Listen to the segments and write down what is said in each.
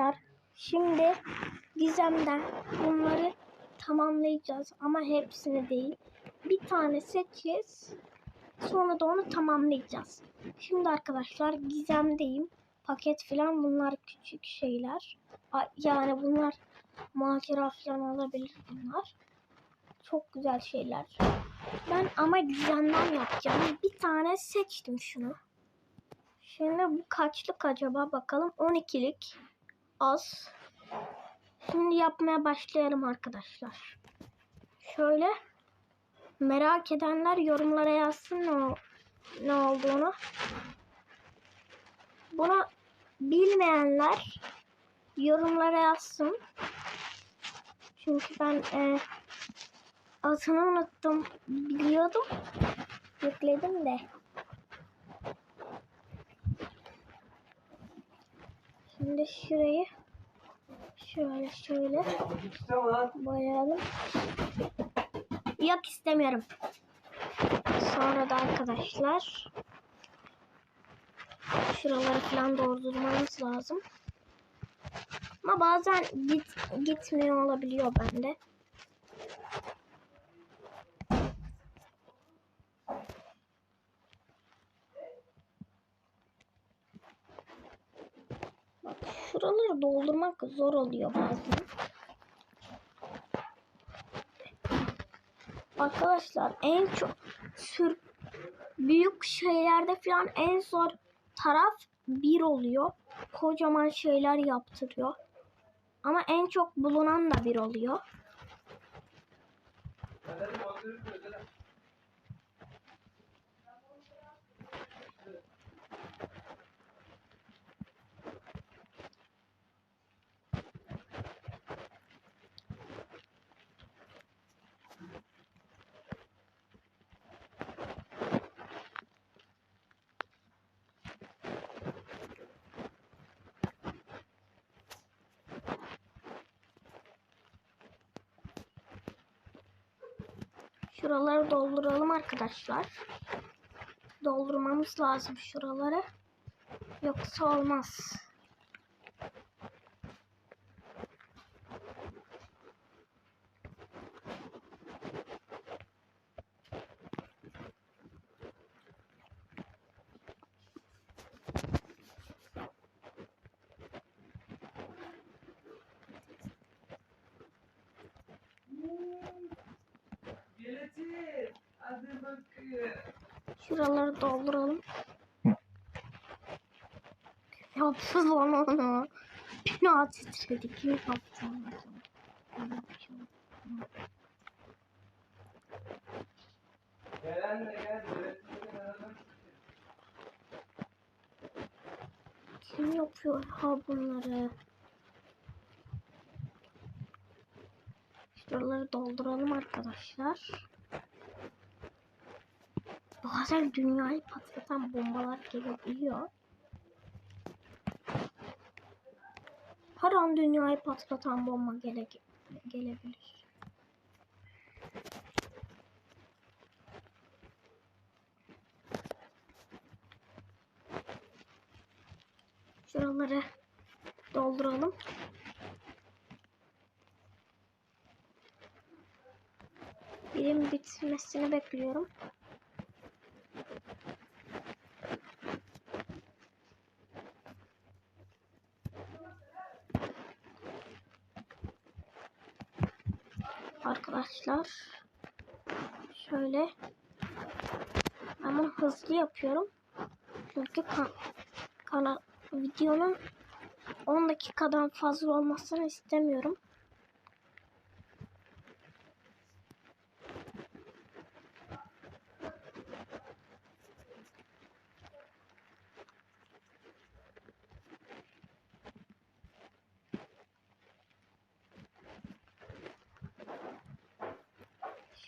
arkadaşlar. Şimdi Gizem'den bunları tamamlayacağız ama hepsini değil. Bir tane seçeceğiz. Sonra da onu tamamlayacağız. Şimdi arkadaşlar Gizem'deyim. Paket falan bunlar küçük şeyler. Yani bunlar macera falan olabilir bunlar. Çok güzel şeyler. Ben ama Gizem'den yapacağım. Bir tane seçtim şunu. Şimdi bu kaçlık acaba bakalım. 12'lik. Az. Şimdi yapmaya başlayalım arkadaşlar. Şöyle merak edenler yorumlara yazsın ne, ne olduğunu. Bunu bilmeyenler yorumlara yazsın. Çünkü ben e, adını unuttum. Biliyordum. Yükledim de. Şimdi şurayı şöyle şöyle boyayalım. Yok istemiyorum. Sonra da arkadaşlar şuraları falan doldurmamız lazım. Ama bazen git, gitmiyor olabiliyor bende. Bak şuraları doldurmak zor oluyor bazen. Arkadaşlar en çok sür büyük şeylerde falan en zor taraf bir oluyor. Kocaman şeyler yaptırıyor. Ama en çok bulunan da bir oluyor. Şuraları dolduralım arkadaşlar. Doldurmamız lazım şuraları. Yoksa olmaz. Yönetim. Hadi bakayım. Şuraları dolduralım. Yapsız lan onu. Bina titredi. Kim yaptı. Gelen de gel. Kim yapıyor ha bunları? Şuraları dolduralım arkadaşlar. Bazen dünyayı patlatan bombalar gelebiliyor. Her an dünyayı patlatan bomba gele gelebilir. Şuraları dolduralım. Birim bitmesini bekliyorum. Arkadaşlar şöyle ama hızlı yapıyorum. Çünkü kan kana videonun 10 dakikadan fazla olmasını istemiyorum.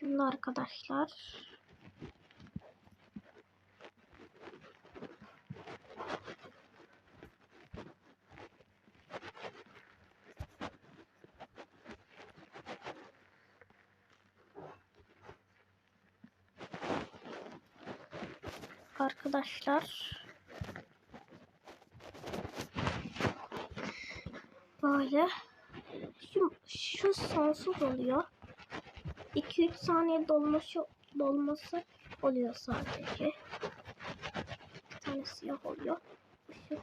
Şimdi arkadaşlar arkadaşlar Böyle. Şu, şu sonsuz oluyor. 2-3 saniye dolması, dolması oluyor sadece. Bir tane siyah oluyor.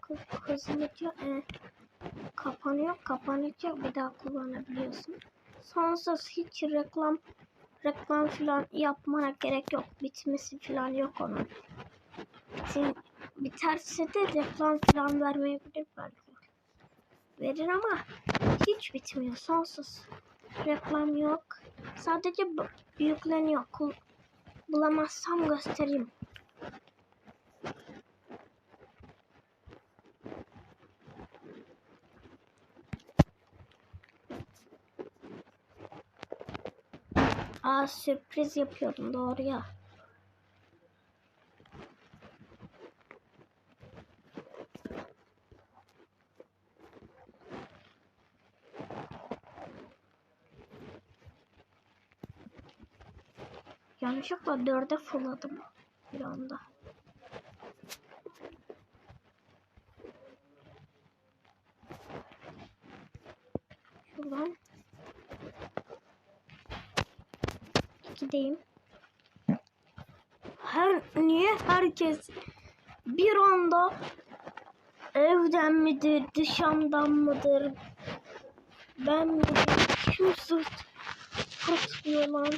Kız hızlıca e, kapanıyor. Kapanınca bir daha kullanabiliyorsun. Sonsuz hiç reklam reklam falan yapmana gerek yok. Bitmesi falan yok onun. Bitin, biterse de reklam falan vermeyebilir belki. Verir ama hiç bitmiyor. Sonsuz. Reklam yok. Sadece yükleniyor. Kul bulamazsam göstereyim. Aa sürpriz yapıyordum doğru ya. Yanlışlıkla dörde fırladım bir anda. Şuradan gideyim. Her niye herkes bir anda evden midir, dışarıdan mıdır? Ben midir? Kimse tutmuyor lan.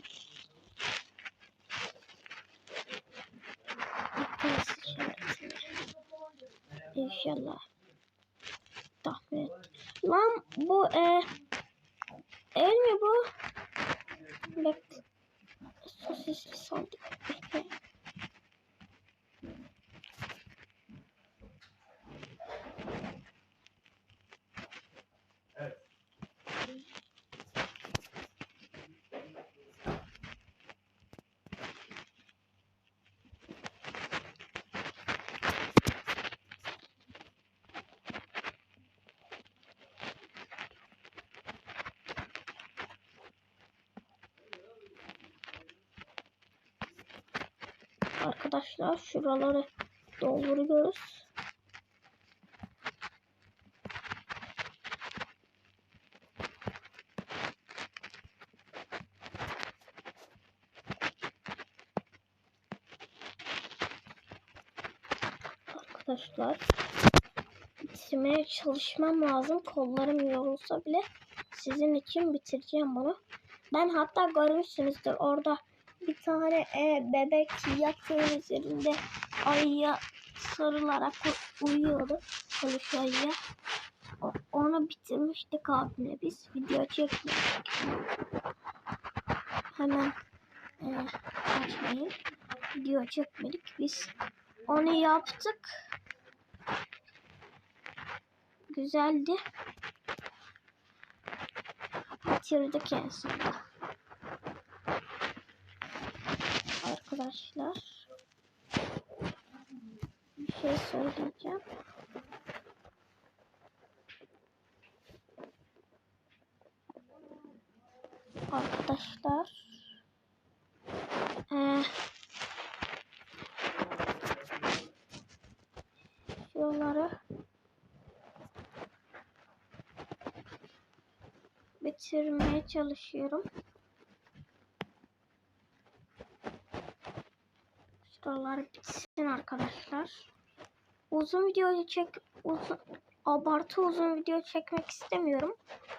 İnşallah. Tahmin. Lan bu e el mi bu? Bak sosisli sandık. Arkadaşlar şuraları dolduruyoruz. Arkadaşlar bitirmeye çalışmam lazım. Kollarım yorulsa bile sizin için bitireceğim bunu. Ben hatta görmüşsünüzdür orada bir tane e, bebek yatağın üzerinde ayıya sarılarak uyuyordu. O- onu bitirmiştik abimle biz. Video çekmiştik. Hemen e, açmayın. Video çekmedik biz. Onu yaptık. Güzeldi. Bitirdik en sonunda. Arkadaşlar bir şey söyleyeceğim. Arkadaşlar eee şuraları bitirmeye çalışıyorum. Şuralar bitsin arkadaşlar. Uzun video çek uzun abartı uzun video çekmek istemiyorum.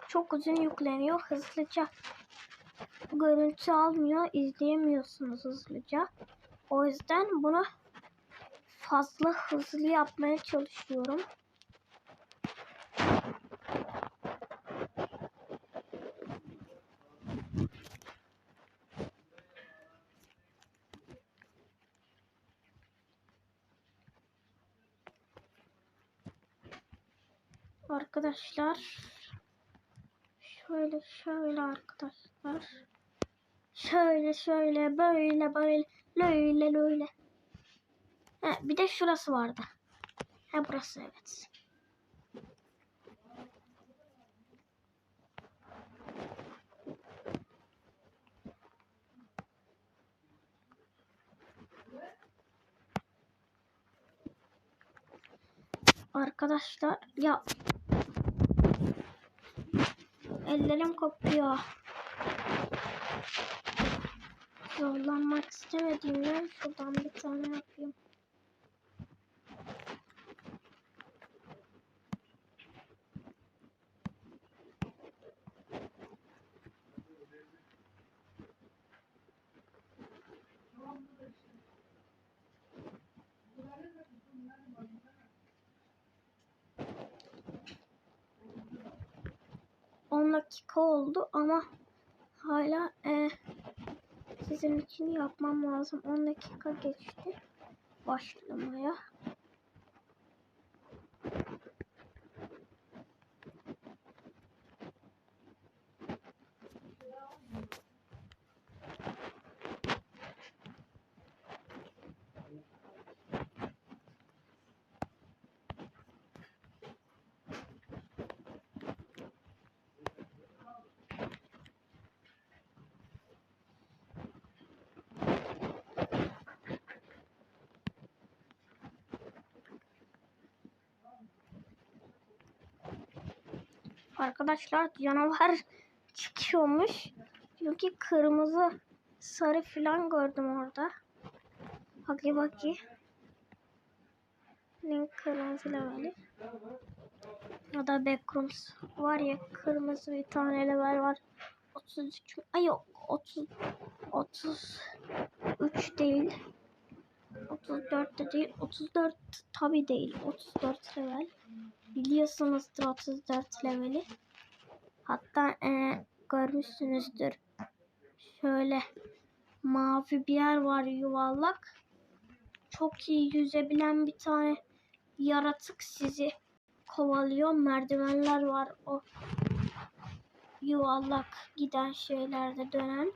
Çok uzun yükleniyor. Hızlıca görüntü almıyor. izleyemiyorsunuz hızlıca. O yüzden bunu fazla hızlı yapmaya çalışıyorum. Arkadaşlar şöyle şöyle arkadaşlar şöyle şöyle böyle böyle böyle böyle He, bir de şurası vardı. He burası evet. Arkadaşlar ya Ellerim kopuyor. Zorlanmak istemediğimden şuradan bir tane yapayım. On dakika oldu ama hala e, sizin için yapmam lazım. 10 dakika geçti başlamaya. Arkadaşlar canavar çıkıyormuş. Çünkü kırmızı sarı falan gördüm orada. Hadi bakayım. Link kırmızı leveli. Ya da backrooms. Var ya kırmızı bir tane level var. 33 mü? Ay yok 30 33 değil. 34 de değil. 34 tabi değil. 34 level. Biliyorsunuzdur 34 leveli. Hatta e, görmüşsünüzdür. Şöyle mavi bir yer var yuvarlak. Çok iyi yüzebilen bir tane yaratık sizi kovalıyor. Merdivenler var o yuvarlak giden şeylerde dönen.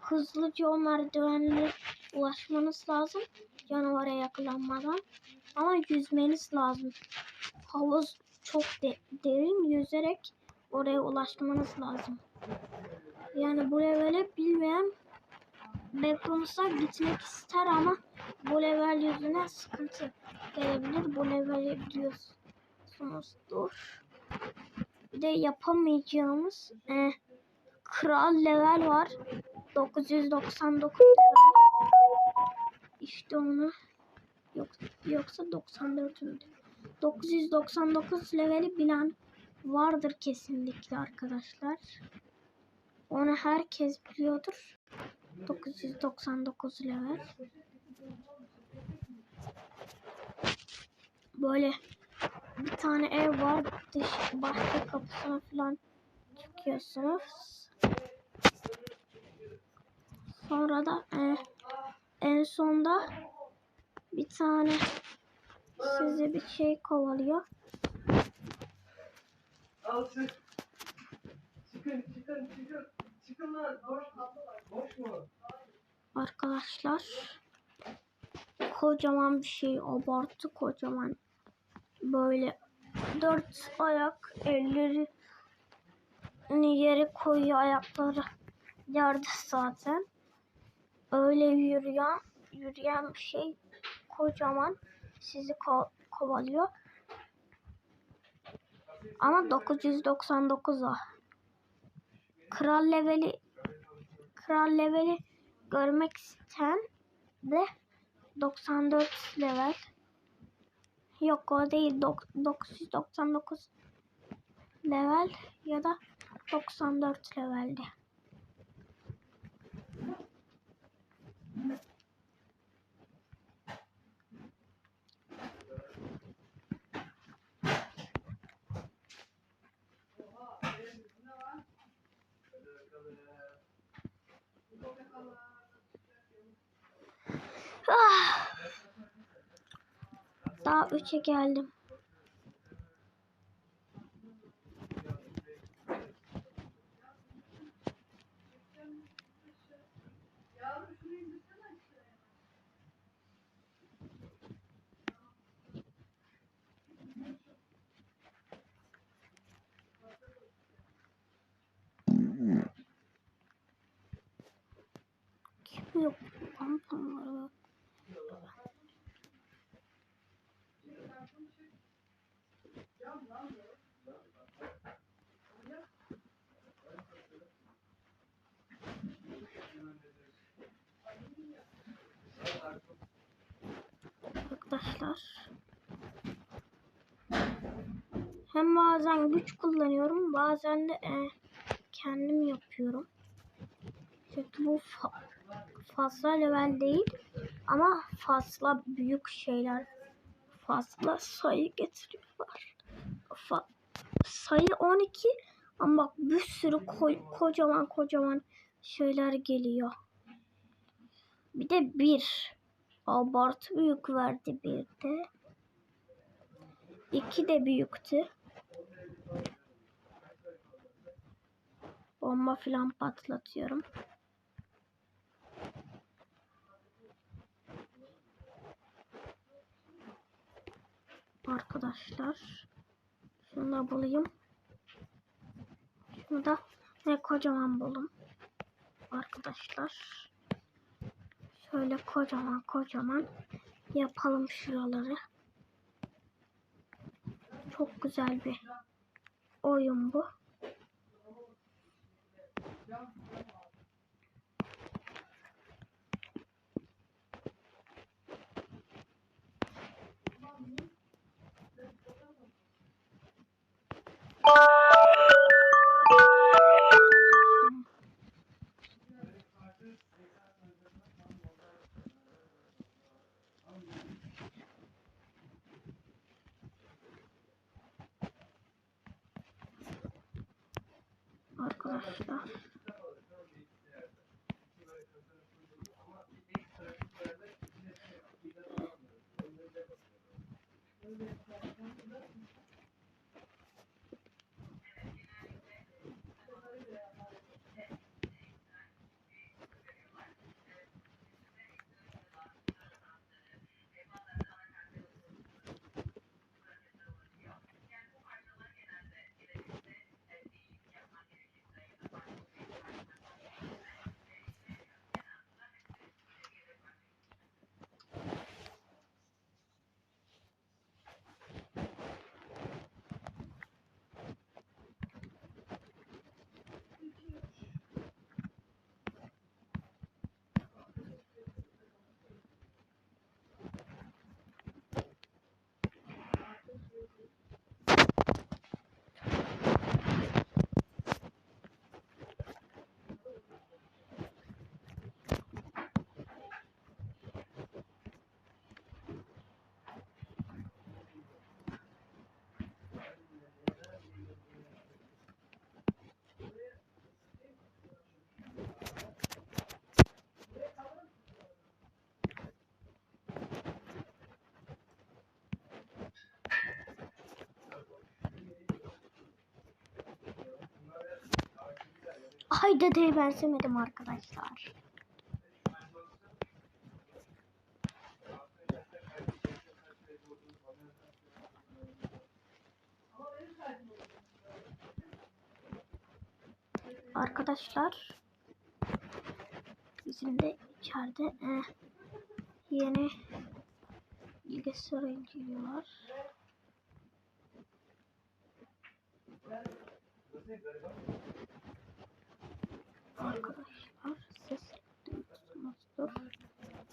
Hızlıca o merdivenlere ulaşmanız lazım. Canavara yakalanmadan. Ama yüzmeniz lazım. Havuz çok de- derin yüzerek oraya ulaşmanız lazım. Yani bu levele bilmeyen Backrooms'a gitmek ister ama bu level yüzünden sıkıntı gelebilir. Bu leveli biliyorsunuzdur. Bir de yapamayacağımız e, kral level var. 999 level. İşte onu yok yoksa 94 müydü? 999 leveli bilen vardır kesinlikle arkadaşlar. Onu herkes biliyordur. 999 level. Böyle bir tane ev var. Dış bahçe kapısına falan çıkıyorsunuz. Sonra da e, en sonda bir tane sizi bir şey kovalıyor. Al çık. Çıkın çıkın çıkın. Çıkın lan. Boş, boş mu? Arkadaşlar kocaman bir şey abartı kocaman böyle dört ayak elleri yere koyuyor ayakları yerde zaten öyle yürüyen yürüyen şey kocaman sizi ko- kovalıyor ama 999 o kral leveli kral leveli görmek isteyen de 94 level. Yok o değil. Dok- 999 level ya da 94 levelde. Daha 3'e geldim. yok. Pampon var. Arkadaşlar. Hem bazen güç kullanıyorum bazen de e, kendim yapıyorum. İşte bu fazla level değil. Ama fazla büyük şeyler. Fazla sayı getiriyorlar. Fa- sayı 12 ama bak bir sürü ko- kocaman kocaman şeyler geliyor. Bir de bir. Abartı büyük verdi bir de. İki de büyüktü. Bomba filan patlatıyorum. Arkadaşlar. Şunu da bulayım. Şunu da ne kocaman bulun. Arkadaşlar. Şöyle kocaman kocaman yapalım şuraları. Çok güzel bir oyun bu. Arkadaşlar. Ay dedeye benzemedim arkadaşlar. Arkadaşlar bizim de içeride eh, yeni bilgisayar inceliyorlar. Arkadaşlar ses.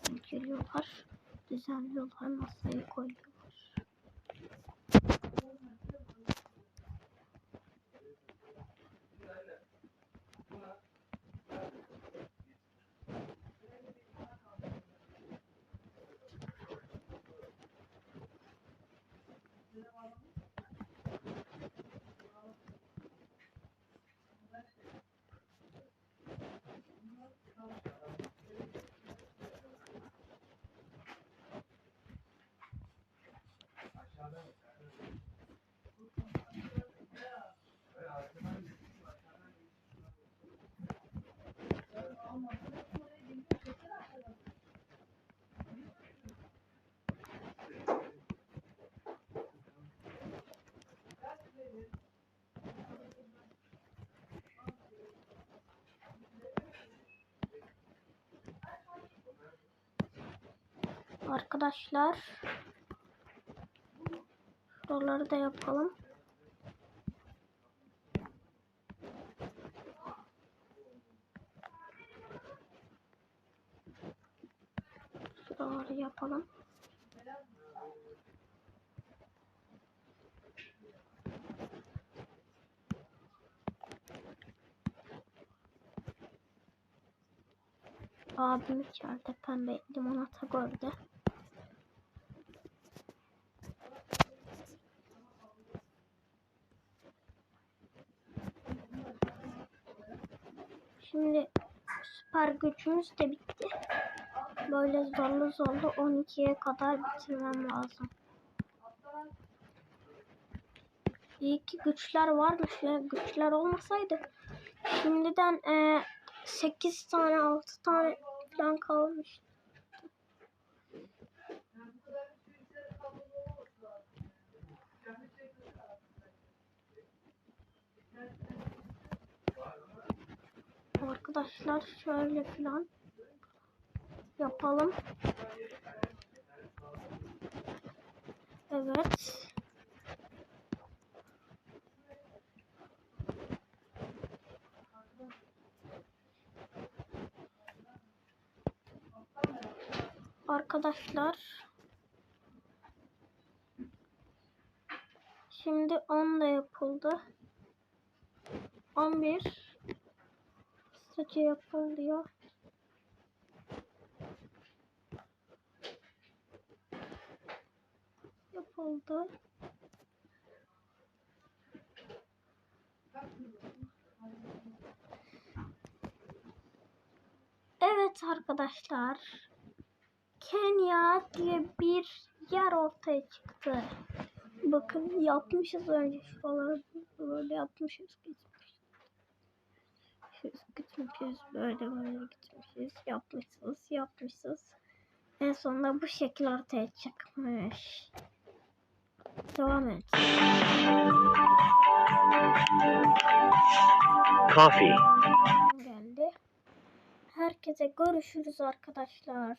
İnceliyorlar. Düzenliyorlar. Masaya koyuyorlar. Arkadaşlar şuraları da yapalım. Abim içeride pembe limonata gördü. Şimdi süper gücümüz de bitti. Böyle zorlu zorlu 12'ye kadar bitirmem lazım. İyi ki güçler varmış ya. Güçler olmasaydı şimdiden e, 8 tane 6 tane falan kalmış. Arkadaşlar şöyle falan yapalım. Evet. Arkadaşlar Şimdi 10 da yapıldı. 11 Saçı yapılıyor. Yapıldı. Evet arkadaşlar. Kenya diye bir yer ortaya çıktı. Bakın yapmışız önce şuraları böyle yapmışız gitmişiz. Gitmişiz böyle böyle gitmişiz yapmışız yapmışız. En sonunda bu şekil ortaya çıkmış. Devam et. Coffee. geldi. Herkese görüşürüz arkadaşlar.